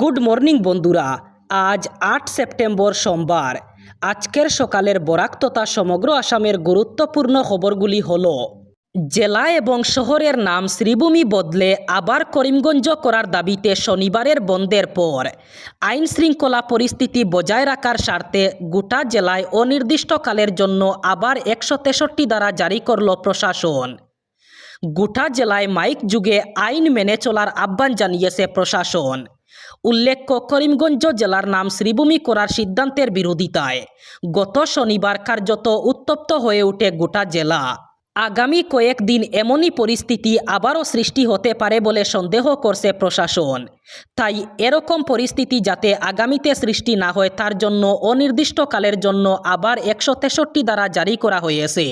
Good morning বন্ধুরা। আজ আট সেপ্টেম্বর সোমবার। আজকের সকালের বরাক তথা সমগ্র আসামের গুরুত্বপূর্ণ খবরগুলি হল, জেলা এবং শহরের নাম শ্রীভূমি বদলে আবার করিমগঞ্জ করার দাবিতে শনিবারের বন্ধের পর আইন শৃঙ্খলা পরিস্থিতি বজায় রাখার স্বার্থে গোটা জেলায় অনির্দিষ্টকালের জন্য আবার একশো তেষট্টি দ্বারা জারি করল প্রশাসন। গোটা জেলায় মাইক যুগে আইন মেনে চলার আহ্বান জানিয়েছে প্রশাসন। উল্লেখ্য করিমগঞ্জ জেলার নাম শ্রীভূমি করার সিদ্ধান্তের বিরোধিতায়। গত শনিবার কার্যত উত্তপ্ত হয়ে ওঠে গোটা জেলা। আগামী কয়েকদিন এমনই পরিস্থিতি আবারও সৃষ্টি হতে পারে বলে সন্দেহ করছে প্রশাসন। তাই এরকম পরিস্থিতি যাতে আগামীতে সৃষ্টি না হয় তার জন্য অনির্দিষ্টকালের জন্য আবার একশো তেষট্টি দ্বারা জারি করা হয়েছে।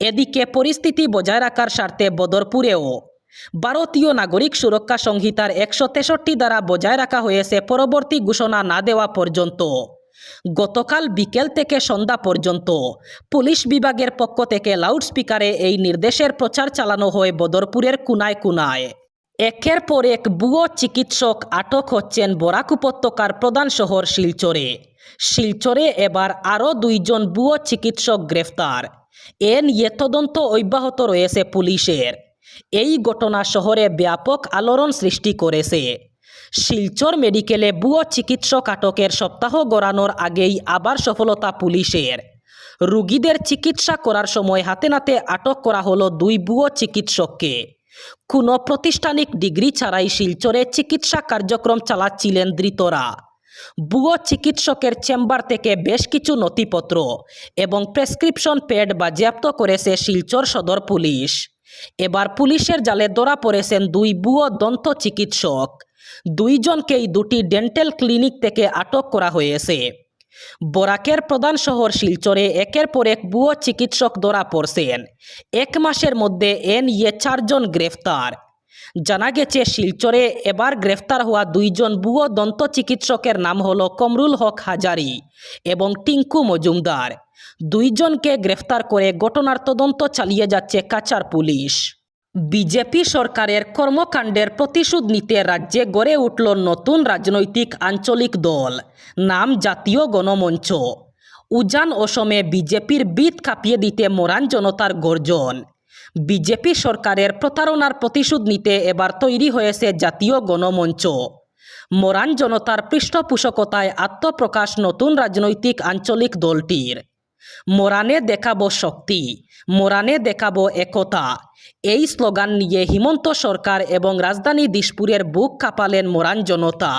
এদিকে পরিস্থিতি বজায় রাখার স্বার্থে বদরপুরেও ভারতীয় নাগরিক সুরক্ষা সংহিতার একশো তেষট্টি দ্বারা বজায় রাখা হয়েছে পরবর্তী ঘোষণা না দেওয়া পর্যন্ত। গতকাল বিকেল থেকে সন্ধ্যা পর্যন্ত পুলিশ বিভাগের পক্ষ থেকে লাউডস্পিকারে এই নির্দেশের প্রচার চালানো হয় বদরপুরের কুনায় কুনায়। একের পর এক বুয়ো চিকিৎসক আটক হচ্ছেন বরাক উপত্যকার প্রধান শহর শিলচরে। শিলচরে এবার আরও দুইজন বুয়ো চিকিৎসক গ্রেফতার। এ নিয়ে তদন্ত অব্যাহত রয়েছে পুলিশের। এই ঘটনা শহরে ব্যাপক আলোড়ন সৃষ্টি করেছে। শিলচর মেডিকেলে বুয়ো চিকিৎসক আটকের সপ্তাহ গড়ানোর আগেই আবার সফলতা পুলিশের। রুগীদের চিকিৎসা করার সময় হাতে নাতে আটক করা হলো দুই বুয়ো চিকিৎসককে। কোনো প্রতিষ্ঠানিক ডিগ্রি ছাড়াই শিলচরে চিকিৎসা কার্যক্রম চালাচ্ছিলেন ধৃতরা। বুয়ো চিকিৎসকের চেম্বার থেকে বেশ কিছু নথিপত্র এবং প্রেসক্রিপশন প্যাড বাজেয়াপ্ত করেছে শিলচর সদর পুলিশ। এবার পুলিশের জালে ধরা পড়েছেন দুই বুয়ো দন্ত চিকিৎসক। দুইজনকেই দুটি ডেন্টাল ক্লিনিক থেকে আটক করা হয়েছে। বরাকের প্রধান শহর শিলচরে একের পর এক বুয়ো চিকিৎসক ধরা পড়ছেন। এক মাসের মধ্যে এ নিয়ে চারজন গ্রেফতার। জানা গেছে, শিলচরে এবার গ্রেফতার হওয়া দুইজন বুয়ো দন্ত চিকিৎসকের নাম হল কমরুল হক হাজারি এবং টিঙ্কু মজুমদার। দুইজনকে গ্রেফতার করে ঘটনার তদন্ত চালিয়ে যাচ্ছে কাচার পুলিশ। বিজেপি সরকারের কর্মকাণ্ডের প্রতিশোধ নিতে রাজ্যে গড়ে উঠল নতুন রাজনৈতিক আঞ্চলিক দল, নাম জাতীয় গণমঞ্চ। উজান অসমে বিজেপির বিদ কাঁপিয়ে দিতে মরান জনতার গর্জন। বিজেপি সরকারের প্রতারণার প্রতিশোধ নিতে এবার তৈরি হয়েছে জাতীয় গণমঞ্চ। মরান জনতার পৃষ্ঠপোষকতায় আত্মপ্রকাশ নতুন রাজনৈতিক আঞ্চলিক দলটির। মোরানে দেখাব শক্তি মোরানে দেখাব একতা। এই স্লোগান নিয়ে হিমন্ত সরকার এবং রাজধানী দিশপুরের বুক কাঁপালেন মোরান জনতা।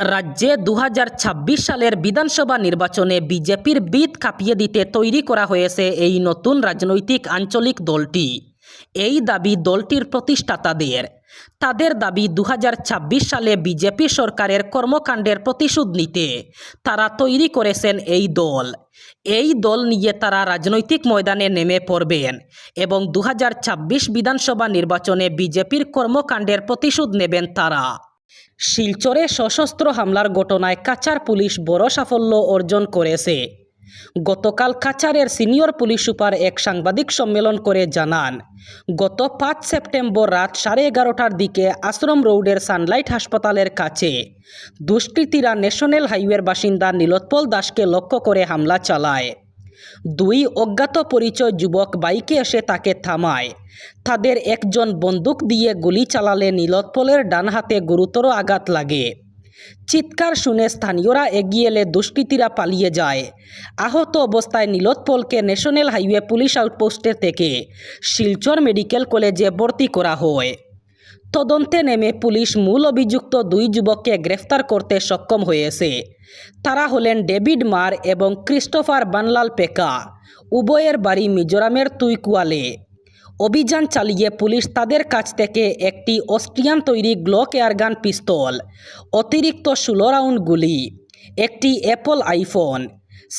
রাজ্যে দু হাজার ছাব্বিশ সালের বিধানসভা নির্বাচনে বিজেপির বিদ কাঁপিয়ে দিতে তৈরি করা হয়েছে এই নতুন রাজনৈতিক আঞ্চলিক দলটি। এই দাবি দলটির প্রতিষ্ঠাতাদের। তাদের দাবি দু হাজার ছাব্বিশ সালে বিজেপি সরকারের কর্মকাণ্ডের প্রতিশোধ নিতে তারা তৈরি করেছেন এই দল। এই দল নিয়ে তারা রাজনৈতিক ময়দানে নেমে পড়বেন এবং দু হাজার ছাব্বিশ বিধানসভা নির্বাচনে বিজেপির কর্মকাণ্ডের প্রতিশোধ নেবেন তারা। শিলচরে সশস্ত্র হামলার ঘটনায় কাচার পুলিশ বড় সাফল্য অর্জন করেছে। গতকাল কাচারের সিনিয়র পুলিশ সুপার এক সাংবাদিক সম্মেলন করে জানান, গত পাঁচ সেপ্টেম্বর রাত সাড়ে এগারোটার দিকে আশ্রম রোডের সানলাইট হাসপাতালের কাছে দুষ্কৃতীরা ন্যাশনাল হাইওয়ের বাসিন্দা নীলোৎপল দাসকে লক্ষ্য করে হামলা চালায়। দুই অজ্ঞাত পরিচয় যুবক বাইকে এসে তাকে থামায়। তাদের একজন বন্দুক দিয়ে গুলি চালালে নীলোৎপলের ডান হাতে গুরুতর আঘাত লাগে। চিৎকার শুনে স্থানীয়রা এগিয়ে এলে দুষ্কৃতীরা পালিয়ে যায়। আহত অবস্থায় নীলোৎপলকে ন্যাশনাল হাইওয়ে পুলিশ আউটপোস্টের থেকে শিলচর মেডিকেল কলেজে ভর্তি করা হয়। তদন্তে নেমে পুলিশ মূল অভিযুক্ত দুই যুবককে গ্রেফতার করতে সক্ষম হয়েছে। তারা হলেন ডেভিড মার এবং ক্রিস্টোফার বানলাল পেকা। উভয়ের বাড়ি মিজোরামের তুইকুয়ালে। অভিযান চালিয়ে পুলিশ তাদের কাছ থেকে একটি অস্ট্রিয়ান তৈরি গ্লক এয়ারগান পিস্তল, অতিরিক্ত ষোলো রাউন্ড গুলি, একটি Apple iPhone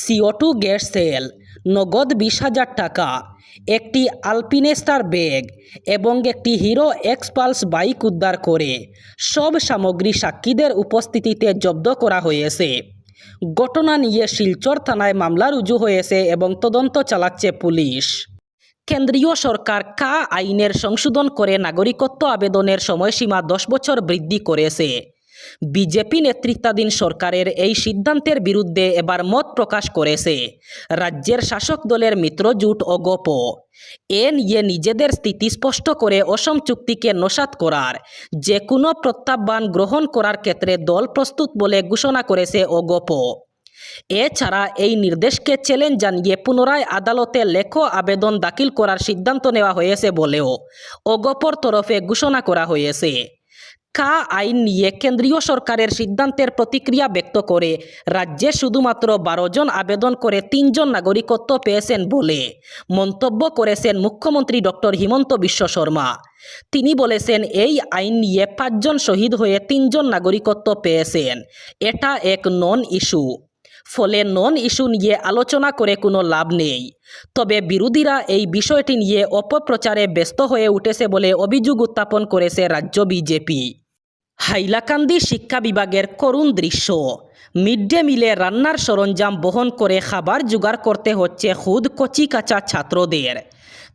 CO two gas cell, নগদ বিশ হাজার টাকা, একটি আলপিনেস্টার ব্যাগ এবং একটি হিরো এক্সপালস বাইক উদ্ধার করে সব সামগ্রী সাক্ষীদের উপস্থিতিতে জব্দ করা হয়েছে। ঘটনা নিয়ে শিলচর থানায় মামলা রুজু হয়েছে এবং তদন্ত চালাচ্ছে পুলিশ। কেন্দ্রীয় সরকার কা আইনের সংশোধন করে নাগরিকত্ব আবেদনের সময়সীমা দশ বছর বৃদ্ধি করেছে। বিজেপি নেতৃত্বাধীন সরকারের এই সিদ্ধান্তের বিরুদ্ধে এবার মত প্রকাশ করেছে। রাজ্যের শাসক দলের মিত্রজোট অগপ এ নিয়ে নিজেদের স্থিতি স্পষ্ট করে অসম চুক্তিকে নসাত করার যে কোনো প্রত্যাহ্বান গ্রহণ করার ক্ষেত্রে দল প্রস্তুত বলে ঘোষণা করেছে অগপ এছাড়া এই নির্দেশকে চ্যালেঞ্জ জানিয়ে পুনরায় আদালতে লেখ আবেদন দাখিল করার সিদ্ধান্ত নেওয়া হয়েছে বলেও অগপর তরফে ঘোষণা করা হয়েছে। কা আইন নিয়ে কেন্দ্রীয় সরকারের সিদ্ধান্তের প্রতিক্রিয়া ব্যক্ত করে রাজ্যে শুধুমাত্র বারো জন আবেদন করে তিনজন নাগরিকত্ব পেয়েছেন বলে মন্তব্য করেছেন মুখ্যমন্ত্রী ডক্টর হিমন্ত বিশ্ব শর্মা। তিনি বলেছেন, এই আইন নিয়ে পাঁচজন শহীদ হয়ে তিনজন নাগরিকত্ব পেয়েছেন। এটা এক নন ইস্যু ফলে নন ইস্যু নিয়ে আলোচনা করে কোনো লাভ নেই। তবে বিরোধীরা এই বিষয়টি নিয়ে অপপ্রচারে ব্যস্ত হয়ে উঠেছে বলে অভিযোগ উত্থাপন করেছে রাজ্য বিজেপি। হাইলাকান্দি শিক্ষা বিভাগের করুণ দৃশ্য। মিড ডে মিলে রান্নার সরঞ্জাম বহন করে খাবার জোগাড় করতে হচ্ছে খুদ কচি কাঁচা ছাত্রদের।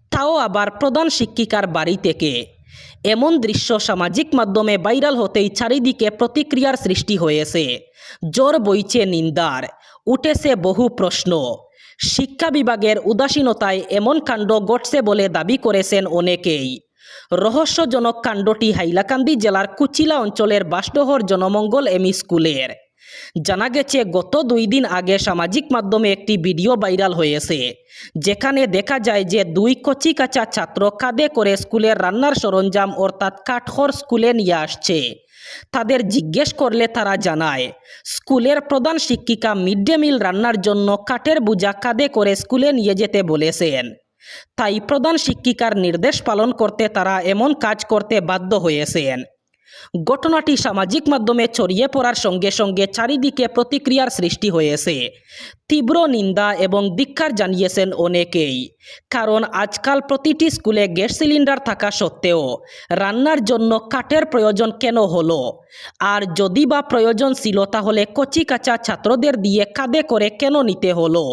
তাও আবার প্রধান শিক্ষিকার বাড়ি থেকে। এমন দৃশ্য সামাজিক মাধ্যমে ভাইরাল হতেই চারিদিকে প্রতিক্রিয়ার সৃষ্টি হয়েছে। জ্বর বইছে নিন্দার, উঠেছে বহু প্রশ্ন। শিক্ষা বিভাগের উদাসীনতায় এমন কাণ্ড ঘটছে বলে দাবি করেছেন অনেকেই। রহস্যজনক কাণ্ডটি হাইলাকান্দি জেলার কুচিলা অঞ্চলের বাসডহর জনমঙ্গল এমি স্কুলের। জানা গেছে, গত দুই দিন আগে সামাজিক মাধ্যমে একটি ভিডিও ভাইরাল হয়েছে, যেখানে দেখা যায় যে দুই কচি কাঁচা ছাত্র কাঁধে করে স্কুলের রান্নার সরঞ্জাম অর্থাৎ কাঠখড় স্কুলে নিয়ে আসছে। তাদের জিজ্ঞেস করলে তারা জানায়, স্কুলের প্রধান শিক্ষিকা মিড ডে মিল রান্নার জন্য কাঠের বোঝা কাঁধে করে স্কুলে নিয়ে যেতে বলেছেন। তাই প্রধান শিক্ষিকার নির্দেশ পালন করতে তারা এমন কাজ করতে বাধ্য হয়েছেন। ঘটনাটি সামাজিক মাধ্যমে ছড়িয়ে পড়ার সঙ্গে সঙ্গে চারিদিকে প্রতিক্রিয়ার সৃষ্টি হয়েছে। তীব্র নিন্দা এবং ধিক্ষার জানিয়েছেন অনেকেই। কারণ আজকাল প্রতিটি স্কুলে গ্যাস সিলিন্ডার থাকা সত্ত্বেও রান্নার জন্য কাঠের প্রয়োজন কেন হলো? আর যদি বা প্রয়োজন ছিল তাহলে কচি কাঁচা ছাত্রদের দিয়ে কাঁধে করে কেন নিতে হলো?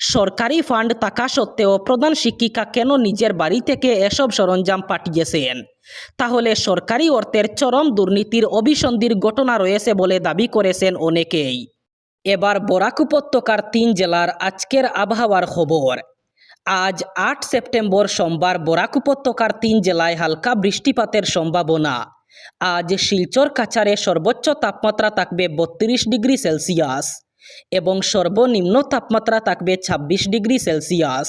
সরকারি ফান্ড থাকা সত্ত্বেও প্রধান শিক্ষিকা কেন নিজের বাড়ি থেকে এসব সরঞ্জাম পাঠিয়েছেন? তাহলে সরকারি অর্থের চরম দুর্নীতির অভিসন্ধির ঘটনা রয়েছে বলে দাবি করেছেন অনেকেই। এবার বরাক উপত্যকার তিন জেলার আজকের আবহাওয়ার খবর। আজ আট সেপ্টেম্বর সোমবার বরাক উপত্যকার তিন জেলায় হালকা বৃষ্টিপাতের সম্ভাবনা। আজ শিলচর কাছারে সর্বোচ্চ তাপমাত্রা থাকবে বত্রিশ ডিগ্রি সেলসিয়াস এবং সর্বনিম্ন তাপমাত্রা থাকবে ছাব্বিশ ডিগ্রি সেলসিয়াস।